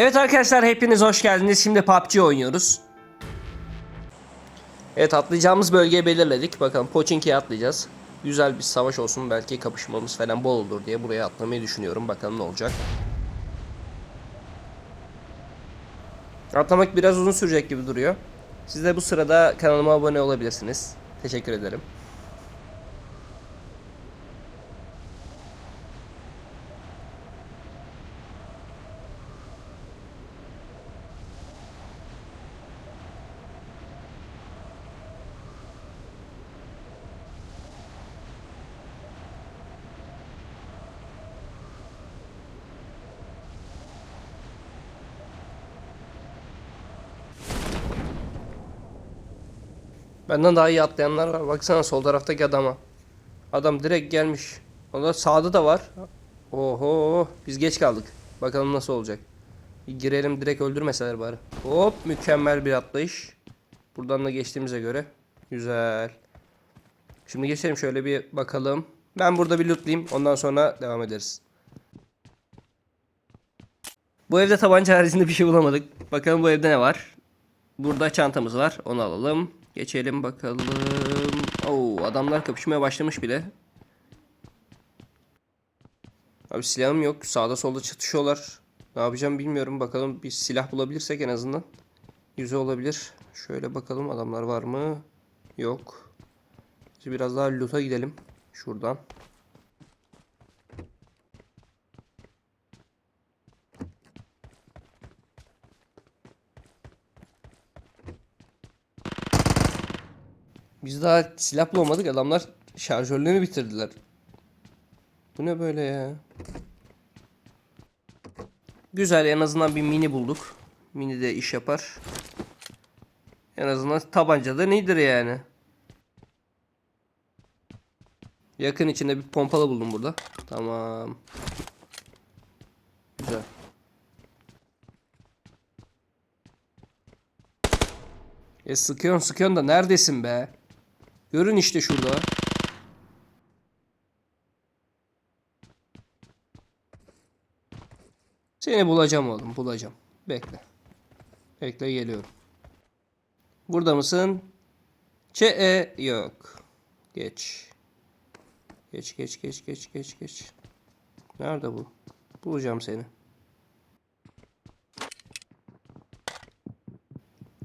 Evet arkadaşlar hepiniz hoş geldiniz. Şimdi PUBG oynuyoruz. Evet atlayacağımız bölgeyi belirledik. Bakalım Pochinki'ye atlayacağız. Güzel bir savaş olsun belki kapışmamız falan bol olur diye buraya atlamayı düşünüyorum. Bakalım ne olacak. Atlamak biraz uzun sürecek gibi duruyor. Siz de bu sırada kanalıma abone olabilirsiniz. Teşekkür ederim. Benden daha iyi atlayanlar var. Baksana sol taraftaki adama. Adam direkt gelmiş. Onlar sağda da var. Oho biz geç kaldık. Bakalım nasıl olacak. Bir girelim direkt öldürmeseler bari. Hop mükemmel bir atlayış. Buradan da geçtiğimize göre. Güzel. Şimdi geçelim şöyle bir bakalım. Ben burada bir lootlayayım. Ondan sonra devam ederiz. Bu evde tabanca haricinde bir şey bulamadık. Bakalım bu evde ne var. Burada çantamız var. Onu alalım. Geçelim bakalım. Oo, adamlar kapışmaya başlamış bile. Abi silahım yok. Sağda solda çatışıyorlar. Ne yapacağım bilmiyorum. Bakalım bir silah bulabilirsek en azından. Yüze olabilir. Şöyle bakalım adamlar var mı? Yok. Şimdi biraz daha loot'a gidelim. Şuradan. Daha silah bulamadık. Adamlar şarjörlerini bitirdiler. Bu ne böyle ya? Güzel en azından bir mini bulduk. Mini de iş yapar. En azından tabanca da nedir yani? Yakın içinde bir pompalı buldum burada. Tamam. Güzel. E sıkıyorsun sıkıyorsun da neredesin be? Görün işte şurada. Seni bulacağım oğlum bulacağım. Bekle. Bekle geliyorum. Burada mısın? Çe e yok. Geç. Geç geç geç geç geç geç. Nerede bu? Bulacağım seni.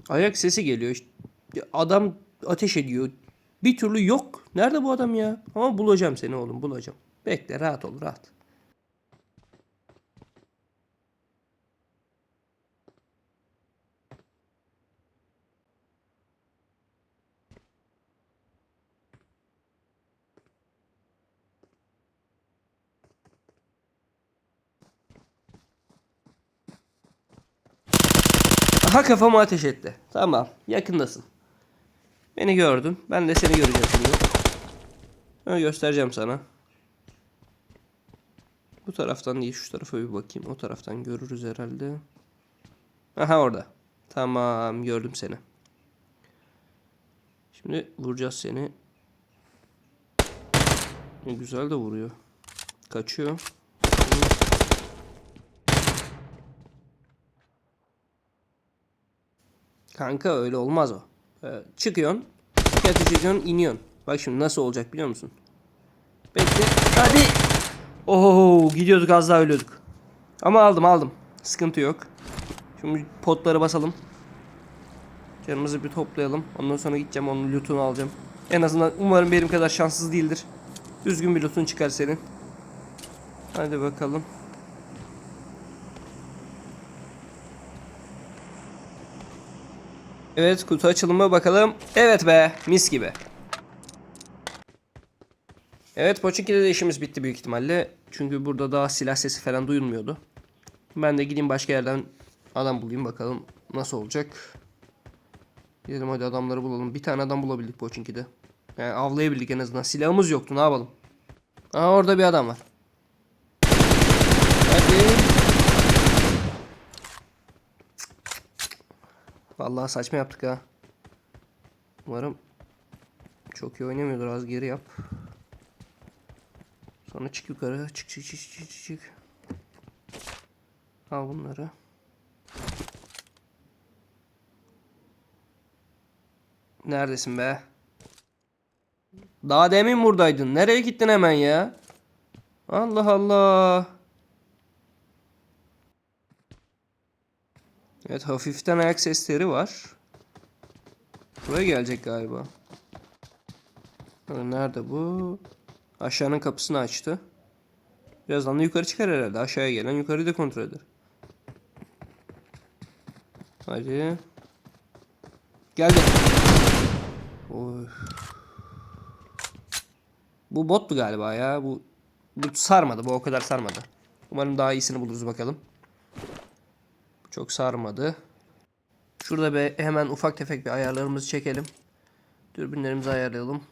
Ayak sesi geliyor. Adam ateş ediyor. Bir türlü yok. Nerede bu adam ya? Ama bulacağım seni oğlum bulacağım. Bekle rahat ol rahat. Aha kafama ateş etti. Tamam yakındasın. Beni gördün. Ben de seni göreceğim şimdi. Öyle göstereceğim sana. Bu taraftan değil şu tarafa bir bakayım. O taraftan görürüz herhalde. Aha orada. Tamam gördüm seni. Şimdi vuracağız seni. Ne güzel de vuruyor. Kaçıyor. Kanka öyle olmaz o. Ee, çıkıyorsun. Dikkatli çekiyorsun iniyorsun. Bak şimdi nasıl olacak biliyor musun? Bekle. Hadi. Oo gidiyorduk az daha ölüyorduk. Ama aldım aldım. Sıkıntı yok. Şimdi potları basalım. Canımızı bir toplayalım. Ondan sonra gideceğim onun lootunu alacağım. En azından umarım benim kadar şanssız değildir. Düzgün bir lootun çıkar senin. Hadi bakalım. Evet kutu açılımı bakalım. Evet be mis gibi. Evet Pochinki'de de işimiz bitti büyük ihtimalle. Çünkü burada daha silah sesi falan duyulmuyordu. Ben de gideyim başka yerden adam bulayım bakalım nasıl olacak. Gidelim hadi adamları bulalım. Bir tane adam bulabildik Pochinki'de. Yani avlayabildik en azından. Silahımız yoktu ne yapalım. Aa orada bir adam var. Hadi. Vallahi saçma yaptık ha. Umarım çok iyi oynamıyordur. Az geri yap. Sonra çık yukarı. Çık çık çık çık çık. Al bunları. Neredesin be? Daha demin buradaydın. Nereye gittin hemen ya? Allah Allah. Evet hafiften ayak sesleri var. Buraya gelecek galiba. Nerede bu? Aşağının kapısını açtı. Birazdan da yukarı çıkar herhalde. Aşağıya gelen yukarıyı da kontrol eder. Hadi. Geldi. Oy. Bu bottu galiba ya. Bu, bu sarmadı. Bu o kadar sarmadı. Umarım daha iyisini buluruz bakalım. Çok sarmadı. Şurada bir hemen ufak tefek bir ayarlarımızı çekelim. Dürbünlerimizi ayarlayalım.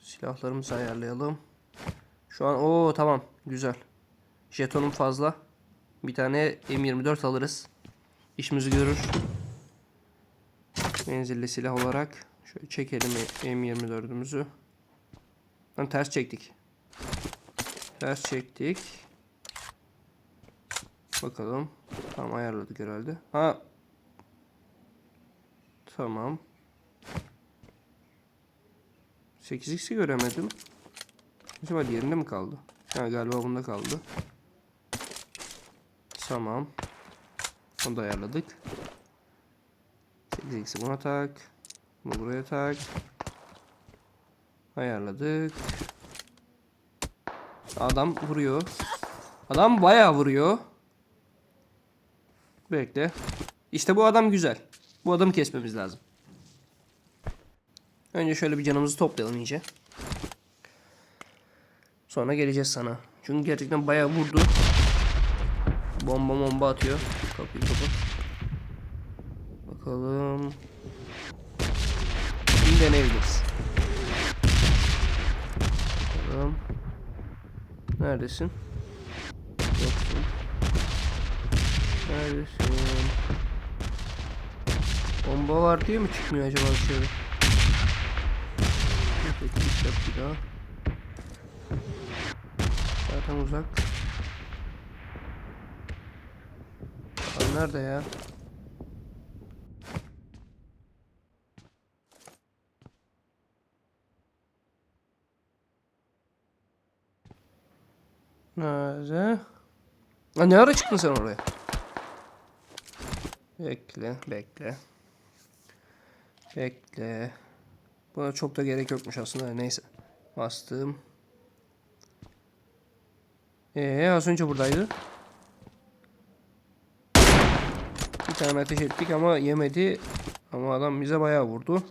Silahlarımızı ayarlayalım. Şu an o tamam güzel. Jetonum fazla. Bir tane M24 alırız. İşimizi görür. Menzilli silah olarak şöyle çekelim M24'ümüzü. Lan ters çektik. Ters çektik. Bakalım. Tamam ayarladık herhalde. Ha. Tamam. 8x'i göremedim. Acaba diğerinde mi kaldı? Ha galiba bunda kaldı. Tamam. Onu da ayarladık. 8x'i buna tak. Bunu buraya tak. Ayarladık. Adam vuruyor. Adam bayağı vuruyor. Bekle. İşte bu adam güzel. Bu adamı kesmemiz lazım. Önce şöyle bir canımızı toplayalım iyice. Sonra geleceğiz sana. Çünkü gerçekten bayağı vurdu. Bomba bomba atıyor. Kapıyı kapat. Bakalım. Şimdi deneyebiliriz. Bakalım. Neredesin? Neredesin? Bomba var diye mi çıkmıyor acaba dışarı? Peki yap bir daha. Zaten uzak. Adam nerede ya? Nerede? Ha, ne ara çıktın sen oraya? Bekle, bekle. Bekle. Buna çok da gerek yokmuş aslında. Neyse. Bastım. Ee, az önce buradaydı. Bir tane ateş ettik ama yemedi. Ama adam bize bayağı vurdu.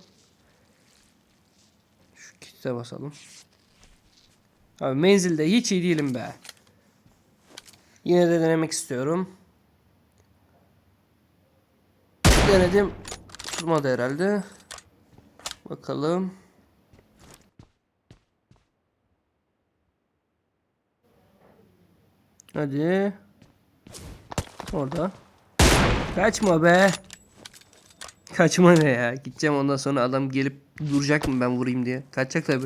Şu kite basalım. Abi menzilde hiç iyi değilim be. Yine de denemek istiyorum. Denedim. Tutmadı herhalde. Bakalım. Hadi. Orada. Kaçma be. Kaçma ne ya? Gideceğim ondan sonra adam gelip duracak mı ben vurayım diye. Kaçacak tabi.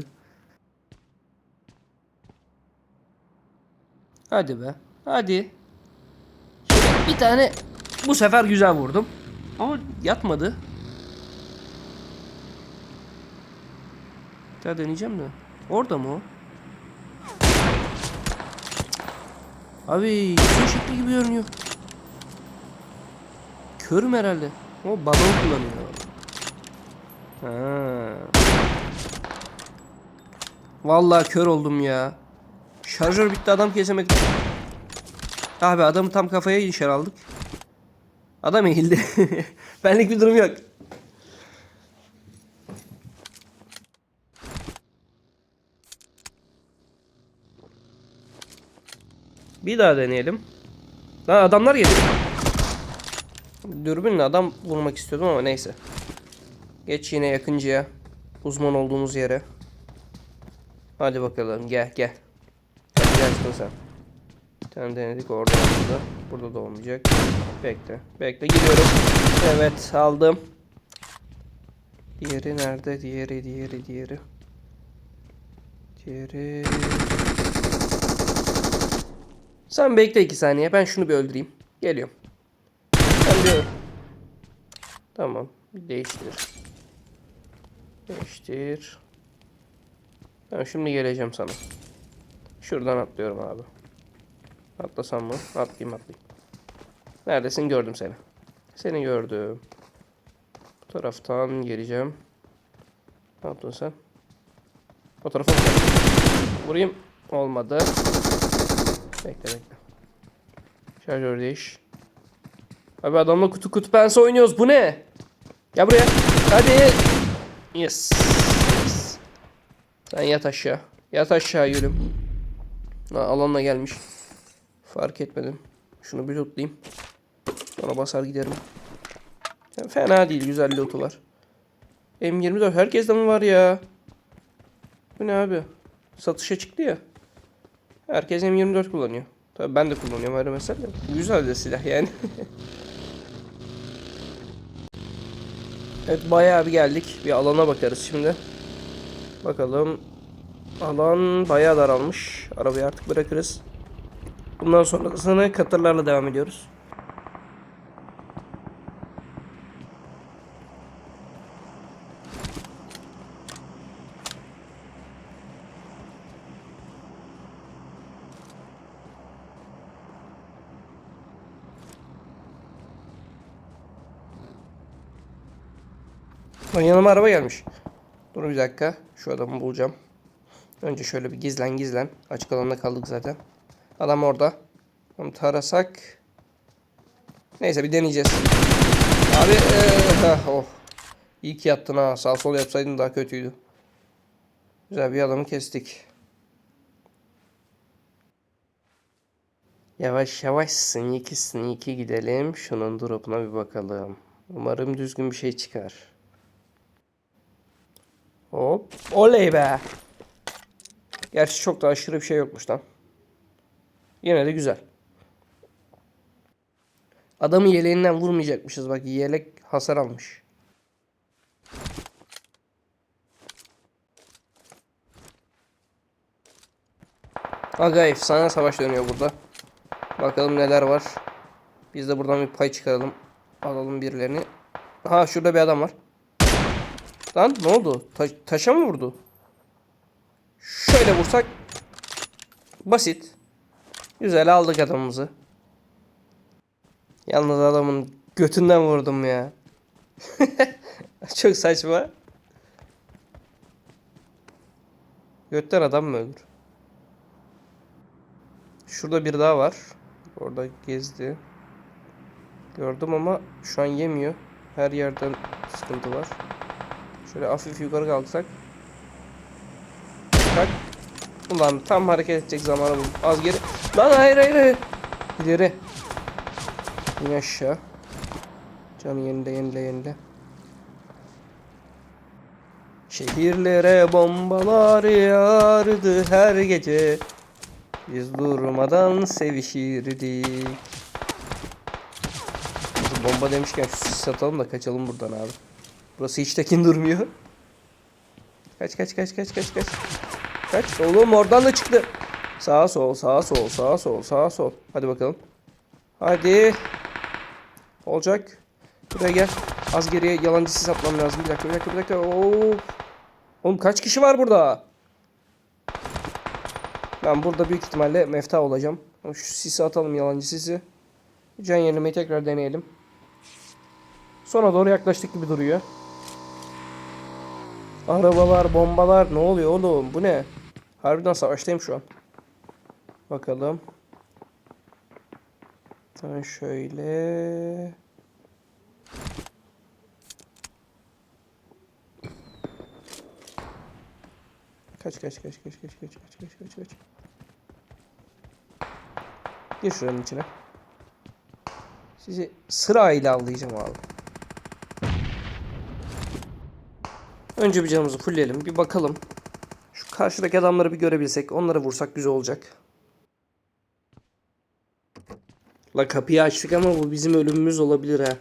Hadi be. Hadi. Bir tane bu sefer güzel vurdum. Ama yatmadı. Bir daha deneyeceğim de. Orada mı o? Abi su şekli gibi görünüyor. Körüm herhalde. O balon kullanıyor. Ha. Vallahi kör oldum ya. Şarjör bitti adam kesemedik. Abi adamı tam kafaya işar aldık. Adam eğildi. Benlik bir durum yok. Bir daha deneyelim. Lan adamlar geliyor. Dürbünle adam vurmak istiyordum ama neyse. Geç yine yakıncıya. Uzman olduğumuz yere. Hadi bakalım gel gel. Hadi gelsin sen. Bir tane denedik orada olmadı. Burada da olmayacak. Bekle. Bekle gidiyorum. Evet aldım. Diğeri nerede? Diğeri diğeri diğeri. Diğeri. Sen bekle iki saniye. Ben şunu bir öldüreyim. Geliyorum. Ben bir... Tamam. Değiştir. Değiştir. Ben şimdi geleceğim sana. Şuradan atlıyorum abi. Atlasam mı? Atlayayım atlayayım. Neredesin? Gördüm seni. Seni gördüm. Bu taraftan geleceğim. Ne yaptın sen? O tarafa? Vurayım. Olmadı. Bekle bekle. Şarjör değiş. Abi adamla kutu kutu pense oynuyoruz. Bu ne? Gel buraya. Hadi. Yes. yes. Sen yat aşağı. Yat aşağı yürüm. Ha, alanla gelmiş. Fark etmedim. Şunu bir lootlayayım. Sonra basar giderim. Ya, fena değil. Güzel lootu var. M24 herkeste mi var ya? Bu ne abi? Satışa çıktı ya. Herkes M24 kullanıyor. Tabii ben de kullanıyorum ayrı mesele. de. Güzel de silah yani. evet bayağı bir geldik. Bir alana bakarız şimdi. Bakalım. Alan bayağı daralmış. Arabayı artık bırakırız. Bundan sonrasını katırlarla devam ediyoruz. Lan yanıma araba gelmiş. Dur bir dakika. Şu adamı bulacağım. Önce şöyle bir gizlen gizlen. Açık alanda kaldık zaten. Adam orada. Onu tarasak. Neyse bir deneyeceğiz. Abi ee, oh. İyi ki yattın ha. Sağ sol yapsaydın daha kötüydü. Güzel bir adamı kestik. Yavaş yavaş sneaky sneaky gidelim. Şunun drop'una bir bakalım. Umarım düzgün bir şey çıkar. Hop. Oley be. Gerçi çok da aşırı bir şey yokmuş lan. Yine de güzel. Adamı yeleğinden vurmayacakmışız. Bak yelek hasar almış. Aga efsane savaş dönüyor burada. Bakalım neler var. Biz de buradan bir pay çıkaralım. Alalım birilerini. Ha şurada bir adam var. Lan ne oldu? Ta- taşa mı vurdu? Şöyle vursak basit. Güzel aldık adamımızı. Yalnız adamın götünden vurdum ya. Çok saçma. Götten adam mı ölür? Şurada bir daha var. Orada gezdi. Gördüm ama şu an yemiyor. Her yerden sıkıntı var. Şöyle hafif yukarı kalksak. Bak. Ulan tam hareket edecek zamanı buldum. Az geri. Lan hayır hayır hayır. İleri. İn aşağı. Canı yenile yenile yenile. Şehirlere bombalar yağardı her gece. Biz durmadan sevişirdik. Bomba demişken şu sis atalım da kaçalım buradan abi. Burası hiç tekin durmuyor. Kaç kaç kaç kaç kaç kaç. Kaç oğlum oradan da çıktı. Sağa sol sağa sol sağa sol sağa sol. Hadi bakalım. Hadi. Olacak. Buraya gel. Az geriye yalancı sis atmam lazım. Bir dakika bir dakika bir dakika. Oo. Oğlum kaç kişi var burada? Ben burada büyük ihtimalle mefta olacağım. Şu sisi atalım yalancı sisi. Can yenilemeyi tekrar deneyelim. Sona doğru yaklaştık gibi duruyor. Arabalar, bombalar. Ne oluyor oğlum? Bu ne? Harbiden savaştayım şu an. Bakalım. Ben şöyle... Kaç kaç kaç kaç kaç kaç kaç kaç kaç kaç. Gir şuranın içine. Sizi sırayla avlayacağım abi. Önce bir canımızı fullleyelim. Bir bakalım. Şu karşıdaki adamları bir görebilsek. Onları vursak güzel olacak. La kapıyı açtık ama bu bizim ölümümüz olabilir ha.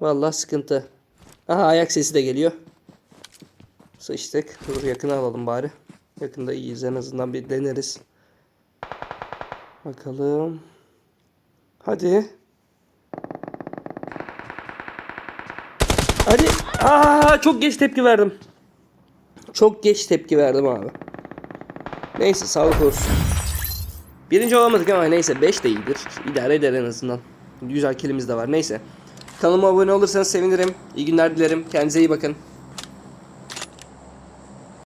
Vallahi sıkıntı. Aha ayak sesi de geliyor. Sıçtık. Dur yakına alalım bari. Yakında iyiyiz en azından bir deneriz. Bakalım. Hadi. Hadi. Aa çok geç tepki verdim. Çok geç tepki verdim abi. Neyse sağlık olsun. Birinci olamadık ama neyse 5 de iyidir. İdare eder en azından. Güzel kilimiz de var. Neyse. Kanalıma abone olursanız sevinirim. İyi günler dilerim. Kendinize iyi bakın.